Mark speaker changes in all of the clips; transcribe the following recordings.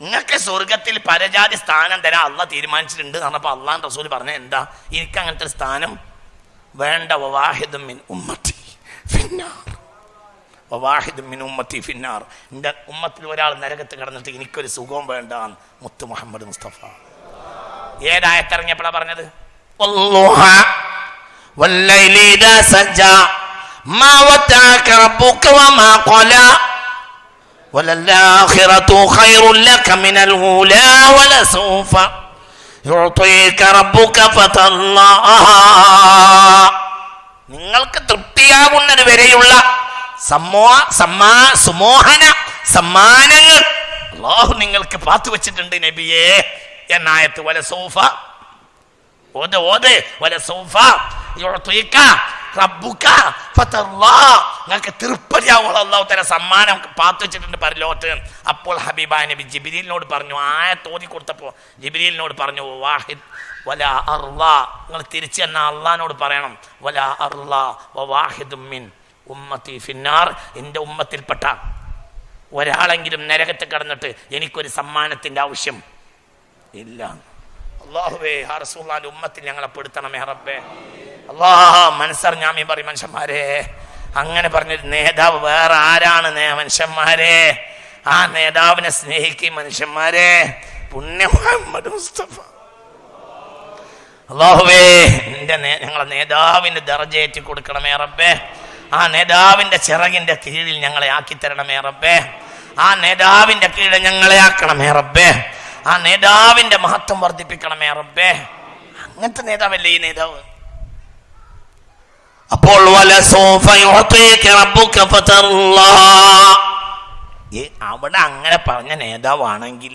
Speaker 1: നിങ്ങൾക്ക് സ്വർഗത്തിൽ പരജാതി സ്ഥാനം തരാൻ അള്ള തീരുമാനിച്ചിട്ടുണ്ട് പറഞ്ഞപ്പോൾ അള്ളാൻ റസൂൽ പറഞ്ഞ എന്താ? എനിക്ക് അങ്ങനത്തെ ഒരു സ്ഥാനം വേണ്ട. വവാഹിദുമിൻ ഉമ്മത്തി ഫിന്നാർ. വവാഹിദുമിൻ ഉമ്മത്തി ഫിന്നാർ. എന്റെ ഉമ്മത്തിൽ ഒരാൾ നരകത്ത് കിടന്നിട്ട് എനിക്കൊരു സുഖവും വേണ്ട മുത്തു മുഹമ്മദ് മുസ്തഫ. ഏതായത്തിറങ്ങിയപ്പോഴാണ് പറഞ്ഞത്? വല്ലൈലി സജ്ജ. മാ വത്താക റബ്ബുക വമാ ഖലാ. وللآخرة خير لك من الأولى ولسوف يعطيك ربك فترضى നിങ്ങൾക്ക് തൃപ്തിയാകുന്നത് വരെയുള്ള സമ്മോ സമ്മാ സുമോഹന സമ്മാനങ്ങൾ അള്ളാഹു നിങ്ങൾക്ക് പാത്തു വെച്ചിട്ടുണ്ട് നബിയേ എന്നായത്ത് വല സോഫ ഓത് ഓത് വല സോഫ യുഅ്തിക റബ്ബുക ഫതല്ലാ നിങ്ങൾക്ക് തിരുപ്പതിയാവുള്ള അള്ളാഹു തല സമ്മാനം പാത്തു വെച്ചിട്ടുണ്ട് പരലോകത്ത്. അപ്പോൾ ഹബീബ നബി ജിബിരിലിനോട് പറഞ്ഞു ആയ തോതി കൊടുത്തപ്പോൾ ജിബിരിലിനോട് പറഞ്ഞു വാഹിദ് വല അർലാ നിങ്ങൾ തിരിച്ചു തന്നെ അള്ളഹാനോട് പറയണം വല അർലാ ഉമ്മത്തി ഫിന്നാർ. എന്റെ ഉമ്മത്തിൽപ്പെട്ട ഒരാളെങ്കിലും നരകത്ത് കടന്നിട്ട് എനിക്കൊരു സമ്മാനത്തിന്റെ ആവശ്യം ഇല്ല. അള്ളാഹുവേ ഹർസുല്ലാന്റെ ഉമ്മത്തിൽ ഞങ്ങളെ പെടുത്തണമേ റബ്ബേ. അള്ളാഹ് മനസ്സറിഞ്ഞാമി പറയും മനുഷ്യന്മാരെ. അങ്ങനെ പറഞ്ഞൊരു നേതാവ് വേറെ ആരാണ് മനുഷ്യന്മാരെ? ആ നേതാവിനെ സ്നേഹിക്കും മനുഷ്യന്മാരെ. പുണ്യ മുഹമ്മദ് മുസ്തഫ. അള്ളാഹുവേ എന്റെ ഞങ്ങളെ നേതാവിന്റെ ദർജയേറ്റി കൊടുക്കണമേ റബ്ബേ. ആ നേതാവിന്റെ ചിറകിന്റെ കീഴിൽ ഞങ്ങളെ ആക്കി തരണമേ റബ്ബേ. ആ നേതാവിന്റെ കീഴിൽ ഞങ്ങളെ ആക്കണമേ റബ്ബേ. ആ നേതാവിന്റെ മഹത്വം വർദ്ധിപ്പിക്കണമേ റബ്ബേ. അങ്ങനത്തെ നേതാവല്ലേ ഈ നേതാവ്? അപ്പോൾ അവിടെ അങ്ങനെ പറഞ്ഞ നേതാവാണെങ്കിൽ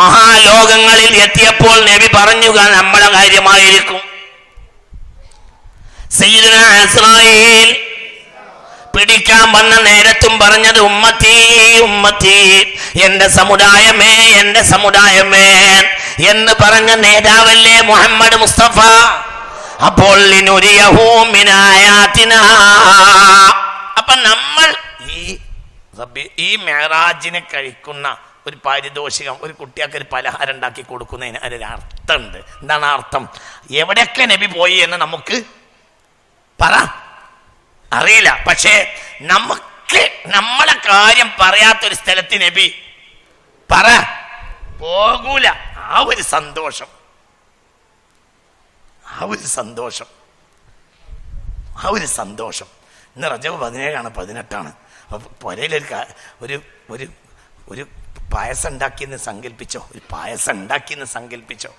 Speaker 1: മഹാലോകങ്ങളിൽ എത്തിയപ്പോൾ നബി പറഞ്ഞു നമ്മളെ കാര്യമായിരിക്കും. സയ്യിദുന ഇസ്രായേൽ പിടിക്കാൻ വന്ന നേരത്തും പറഞ്ഞത് ഉമ്മത്തി ഉമ്മത്തി എന്റെ സമുദായമേ എന്റെ സമുദായമേ എന്ന് പറഞ്ഞ നേതാവല്ലേ മുഹമ്മദ് മുസ്തഫ? അപ്പോൾ. അപ്പൊ നമ്മൾ ഈ ഈ മെഹറാജിനെ കഴിക്കുന്ന ഒരു പാരിതോഷികം ഒരു കുട്ടിയൊക്കെ ഒരു പലഹാരം ഉണ്ടാക്കി കൊടുക്കുന്നതിന് അതിനൊരു എന്താണ് അർത്ഥം? എവിടെയൊക്കെ നബി പോയി എന്ന് നമുക്ക് പറ. അറിയില്ല. പക്ഷേ നമുക്ക് നമ്മളെ കാര്യം പറയാത്തൊരു സ്ഥലത്ത് നബി പറ. പോകൂല. ആ ഒരു സന്തോഷം. ആ ഒരു സന്തോഷം. ആ ഒരു സന്തോഷം. ഇന്ന് റജവ് പതിനേഴാണ് പതിനെട്ടാണ്. അപ്പൊ പുരയിലൊരു ഒരു ഒരു ഒരു പായസം ഉണ്ടാക്കിയെന്ന് സങ്കല്പിച്ചോ? ഒരു പായസം ഉണ്ടാക്കിയെന്ന് സങ്കല്പിച്ചോ?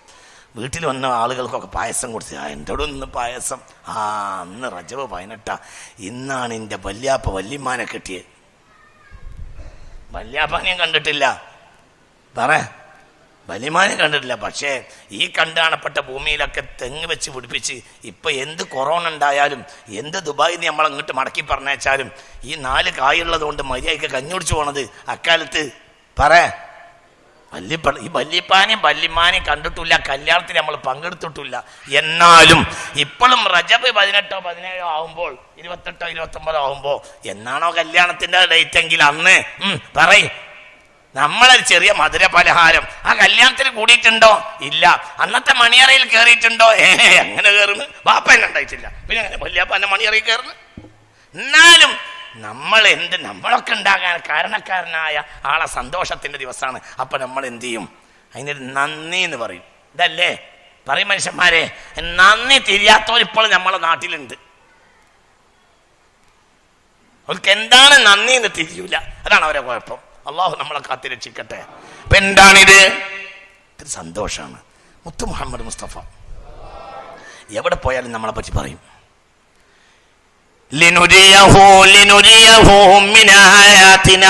Speaker 1: വീട്ടിൽ വന്ന ആളുകൾക്കൊക്കെ പായസം കൊടുത്ത് ആ എന്റെ ഒന്ന് പായസം? ആ അന്ന് റജവ് പതിനെട്ടാ. ഇന്നാണ് എന്റെ വല്യാപ്പ വല്യമ്മാനെ കിട്ടിയത് വല്യാപ്പനെ കണ്ടിട്ടില്ല. പറ. വലിമാനെ കണ്ടിട്ടില്ല. പക്ഷേ ഈ കണ്ടാണപ്പെട്ട ഭൂമിയിലൊക്കെ തെങ്ങ് വെച്ച് പിടിപ്പിച്ച് ഇപ്പൊ എന്ത് കൊറോണ ഉണ്ടായാലും എന്ത് ദുബായിൽ നിന്ന് നമ്മൾ അങ്ങോട്ട് മടക്കി പറഞ്ഞേച്ചാലും ഈ നാല് കായുള്ളത് കൊണ്ട് മര്യാദയ്ക്ക് കഞ്ഞുടിച്ചു പോണത് അക്കാലത്ത്. പറ. വല്യപ്പ ഈ വല്യപ്പാനെയും വല്യമാനെയും കണ്ടിട്ടില്ല കല്യാണത്തിന് നമ്മൾ പങ്കെടുത്തിട്ടില്ല. എന്നാലും ഇപ്പോഴും റജബ് പതിനെട്ടോ പതിനേഴോ ആവുമ്പോൾ ഇരുപത്തെട്ടോ ഇരുപത്തൊമ്പതോ ആവുമ്പോൾ എന്നാണോ കല്യാണത്തിന്റെ ഡേറ്റ് എങ്കിൽ അന്ന് പറയും. നമ്മളൊരു ചെറിയ മധുര പലഹാരം ആ കല്യാണത്തിന് കൂടിയിട്ടുണ്ടോ? ഇല്ല. അന്നത്തെ മണിയറയിൽ കയറിയിട്ടുണ്ടോ ഏ അങ്ങനെ കയറുന്നു വാപ്പ എന്നെ ഉണ്ടായിട്ടില്ല. പിന്നെ അങ്ങനെ വല്യപ്പ എന്നെ മണിയറയിൽ കയറുന്നു എന്നാലും നമ്മൾ എന്ത് നമ്മളൊക്കെ ഉണ്ടാകാൻ കാരണക്കാരനായ ആളെ സന്തോഷത്തിന്റെ ദിവസമാണ്. അപ്പൊ നമ്മൾ എന്ത് ചെയ്യും അതിനൊരു നന്ദി എന്ന് പറയും. ഇതല്ലേ? പറയും മനുഷ്യന്മാരെ നന്ദി തിരിയാത്തവർ ഇപ്പോൾ നമ്മളെ നാട്ടിലുണ്ട്. അവർക്ക് എന്താണ് നന്ദി എന്ന് തിരിയൂല. അതാണ് അവരെ കുഴപ്പം. അള്ളാഹു നമ്മളെ കാത്തിരക്ഷിക്കട്ടെ അപ്പൊ എന്താണിത്? സന്തോഷമാണ്. മുത്തു മുഹമ്മദ് മുസ്തഫ. എവിടെ പോയാലും നമ്മളെ പറ്റി പറയും. ലിനുരിയഹു لنريه من آياتنا.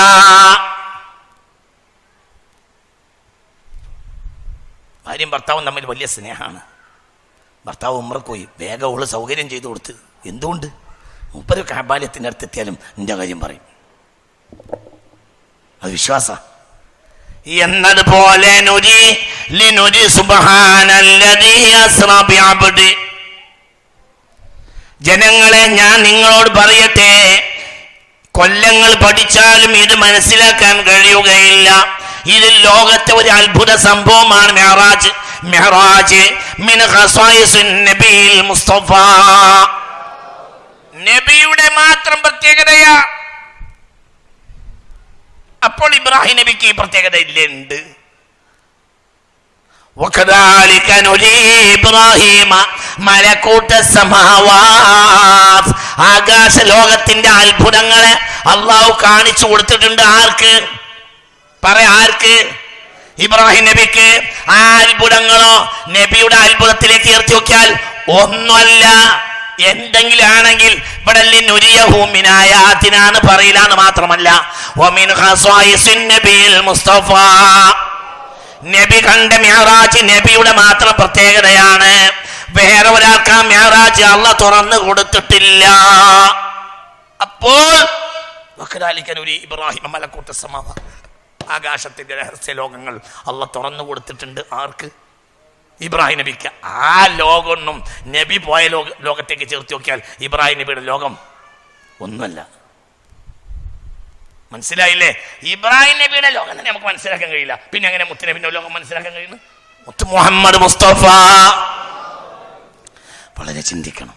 Speaker 1: ഭാര്യയും ഭർത്താവും തമ്മിൽ വലിയ സ്നേഹമാണ്. ഭർത്താവ് ഉമ്മർക്ക് പോയി വേഗം സൗകര്യം ചെയ്തു കൊടുത്ത്. എന്തുകൊണ്ട്? മുപ്പത് കാബാല്യത്തിന്റെ അടുത്ത് എത്തിയാലും നിന്റെ കാര്യം പറയും. അത് വിശ്വാസ. എന്നതുപോലെ അസ്റബി ബിഅബ്ദി. ജനങ്ങളെ ഞാൻ നിങ്ങളോട് പറയട്ടെ. കൊല്ലങ്ങൾ പഠിച്ചാലും ഇത് മനസ്സിലാക്കാൻ കഴിയുകയില്ല. ഇത് ലോകത്തെ ഒരു അത്ഭുത സംഭവമാണ് മെഹറാജ്. മെഹറാജ് മുസ്തഫ. നബിയുടെ മാത്രം പ്രത്യേകതയാ. അപ്പോൾ ഇബ്രാഹിം നബിക്ക് ഈ പ്രത്യേകത ഇല്ലേ ഉണ്ട് ആകാശ ലോകത്തിന്റെ അത്ഭുതങ്ങളെ അള്ളാഹു കാണിച്ചു കൊടുത്തിട്ടുണ്ട് ആർക്ക്? പറ ആർക്ക്? ഇബ്രാഹിം നബിക്ക്. ആ അത്ഭുതങ്ങളോ നബിയുടെ അത്ഭുതത്തിലേക്ക് ഉയർത്തി നോക്കിയാൽ ഒന്നുമല്ല. എന്തെങ്കിലും ആണെങ്കിൽ ഇവിടെ നുരിയഹൂമിനായാത്തിനാണ് പറയില്ല എന്ന് മാത്രമല്ല. മുസ്തഫ. നബി കണ്ട മ്യാറാജ് നബിയുടെ മാത്രം പ്രത്യേകതയാണ്. വേറെ ഒരാൾക്ക് ആ മ്യാറാജ് അള്ള തുറന്നു കൊടുത്തിട്ടില്ല. അപ്പോൾ ഇബ്രാഹിം മലക്കൂട്ട സമാവ ആകാശത്തിന്റെ രഹസ്യ ലോകങ്ങൾ അള്ള തുറന്നു കൊടുത്തിട്ടുണ്ട്. ആർക്ക്? ഇബ്രാഹിം നബിക്ക്. ആ ലോകമൊന്നും നബി പോയ ലോക ലോകത്തേക്ക് ചേർത്ത് നോക്കിയാൽ ഇബ്രാഹിം നബിയുടെ ലോകം ഒന്നുമല്ല. മനസ്സിലായില്ലേ? ഇബ്രാഹിം നബിയുടെ ലോകം തന്നെ നമുക്ക് മനസ്സിലാക്കാൻ കഴിയില്ല. പിന്നെ അങ്ങനെ മുത്ത് നബിന്റെ ലോകം മനസ്സിലാക്കാൻ കഴിയുന്നു? മുത്ത് മുഹമ്മദ് മുസ്തഫ. വളരെ ചിന്തിക്കണം.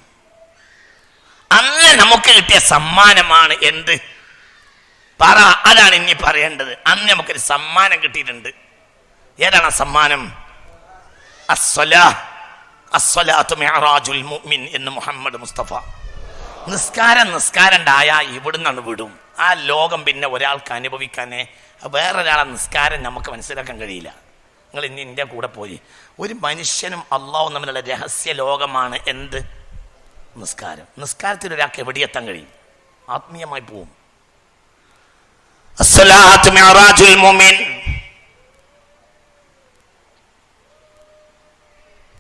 Speaker 1: അന്ന് നമുക്ക് കിട്ടിയ സമ്മാനമാണ് എന്ത്? പറ അതാണ് ഇനി പറയേണ്ടത്. അന്ന് നമുക്കൊരു സമ്മാനം കിട്ടിയിട്ടുണ്ട്. ഏതാണ് ആ സമ്മാനം? എന്ന് മുഹമ്മദ് മുസ്തഫ. നിസ്കാരം നിസ്കാരം ഉണ്ടായ ഇവിടുന്നാണ് വിടും. ആ ലോകം പിന്നെ ഒരാൾക്ക് അനുഭവിക്കാനേ വേറൊരാളെ നിസ്കാരം നമുക്ക് മനസ്സിലാക്കാൻ കഴിയില്ല. നിങ്ങൾ ഇനി എന്റെ കൂടെ പോയി. ഒരു മനുഷ്യനും അള്ളാഹും തമ്മിലുള്ള രഹസ്യ ലോകമാണ് എന്ത്? നിസ്കാരം. നിസ്കാരത്തിൽ ഒരാൾക്ക് എവിടെ എത്താൻ കഴിയും? ആത്മീയമായി പോവും.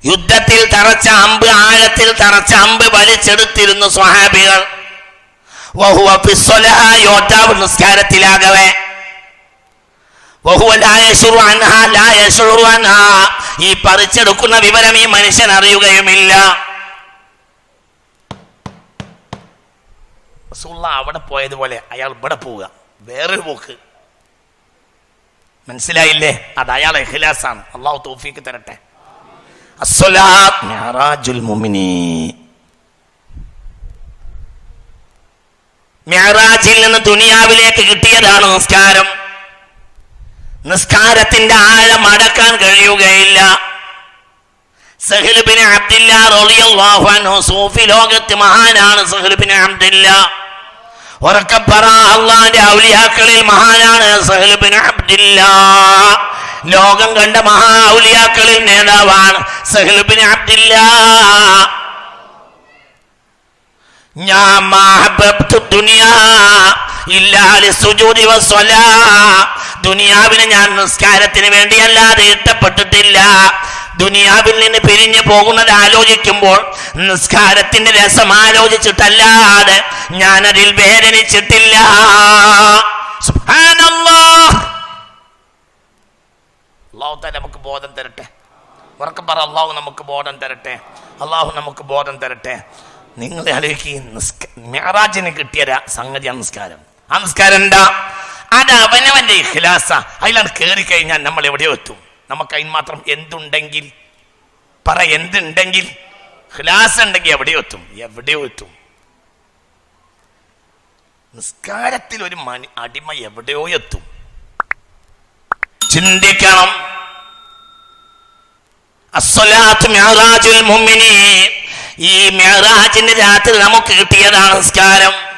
Speaker 1: യുദ്ധത്തിൽ തറച്ച അമ്പ് ആഴത്തിൽ തറച്ച അമ്പ് വലിച്ചെടുത്തിരുന്നു സ്വഹാബികൾ. യോദ്ധാവ് നിസ്കാരത്തിലാകവേ. ഈ പറിച്ചെടുക്കുന്ന വിവരം ഈ മനുഷ്യൻ അറിയുകയുമില്ല. അവിടെ പോയതുപോലെ അയാൾ ഇവിടെ പോവുക. വേറൊരു പോക്ക്. മനസ്സിലായില്ലേ? അത് അയാൾ ഇഖ്ലാസാണ്. അള്ളാഹു തോഫിക്ക് തരട്ടെ. അസ്വലാ മിഅറാജുൽ മിഅറാജിൽ നിന്ന് ദുനിയാവിലേക്ക് കിട്ടിയതാണ് നിസ്കാരം. നിസ്കാരത്തിന്റെ ആഴം അടക്കാൻ കഴിയുകയില്ല. സഹ്ലുബിന് അബ്ദില്ല റളിയല്ലാഹു സൂഫി ലോകത്ത് മഹാനാണ് സഹ്ലുബിന് അബ്ദില്ല. പറ അള്ളാന്റെ ഔലിയാക്കളിൽ മഹാനാണ് സഹ്ലുബിന് അബ്ദില്ല. ലോകം കണ്ട മഹാ ഔലിയാക്കളിൽ നേതാവാണ് സഹ്ലുബിന് അബ്ദില്ല. ഞാൻ ദുനിയാവിനെ ഞാൻ നിസ്കാരത്തിന് വേണ്ടി അല്ലാതെ ഇഷ്ടപ്പെട്ടിട്ടില്ല. ദുനിയാവിൽ നിന്ന് പിരിഞ്ഞു പോകുന്നത് ആലോചിക്കുമ്പോൾ നിസ്കാരത്തിന്റെ രസം ആലോചിച്ചിട്ടല്ലാതെ അതിൽ വേദനിച്ചിട്ടില്ല. നമുക്ക് ബോധം തരട്ടെ. ഉറക്കം പറ അള്ളാഹു നമുക്ക് ബോധം തരട്ടെ. അള്ളാഹു നമുക്ക് ബോധം തരട്ടെ. നിങ്ങൾ ആലോചിക്കുക മെഹറാജിന് കിട്ടിയ സംഗതി സംഗതിയാണ് നിസ്കാരം. ആ എന്താ? അത് അവനവന്റെ ഇഖ്ലാസ. അതിലാണ് കയറി കഴിഞ്ഞാൽ നമ്മൾ എവിടെയോ എത്തും. നമുക്ക് അതിന് മാത്രം എന്തുണ്ടെങ്കിൽ? പറ എന്തുണ്ടെങ്കിൽ? ഖിലാസ് ഉണ്ടെങ്കിൽ എവിടെയോ എത്തും. എവിടെയോ എത്തും. നിസ്കാരത്തിൽ ഒരു മണി അടിമ എവിടെയോ എത്തും. ചിന്തിക്കണം. മുഅ്മിനീൻ. ഈ മെഹറാജിന്റെ രാത്രി നമുക്ക് കിട്ടിയതാണ് നിസ്കാരം.